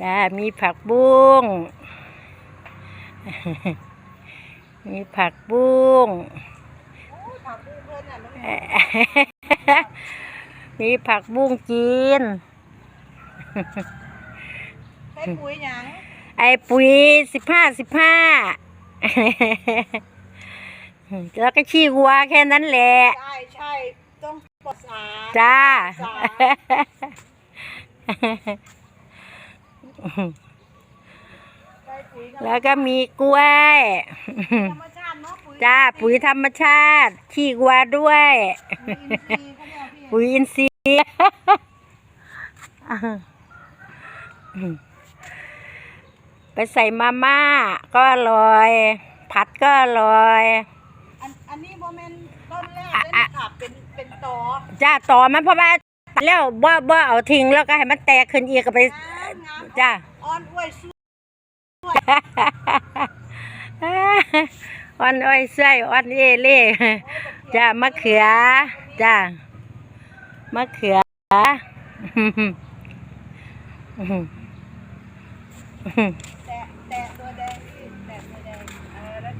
จ้ามีผักบุ้ง มีผักบุ้งโอ้ยผักบุ้งเพิ่นน่ะมันเอ่อมีผักบุ้งจีนใช้ปุ๋ยหยังไอ้ปุ๋ยสิบห้าสิบห้าแล้วก็ขี้วัวแค่นั้นแหละ ใช่ใช่ต้องปลอดสารจ้า แล้วก็มีกล้วยธรรมชาติเนาะปุ๋ยจ้าปุ๋ยธรรมชาติ ขี้วัวด้วยปุ๋ยอินทรีย์เขาเรียกว่าพี่ปุ๋ยอินทรีย์ไปใส่มาม่าก็อร่อย ผัดก็อร่อย อันอันนี้โมเมนต้นแรกอะเลยอะค่ะเป็นเป็นตอจ้าต่อมันเพราะว่า แล้วบ่บ่เอาทิ้งแล้วก็ให้มันแตกขึ้นอีกก็ไปงามงามจ้าอ่อนอ้วยสู้อ่อนอ้อยเสื้อยอ่อนเอเล่จ้ามะเขือจ้ามะเขือแตะแตะตัวแดงนี่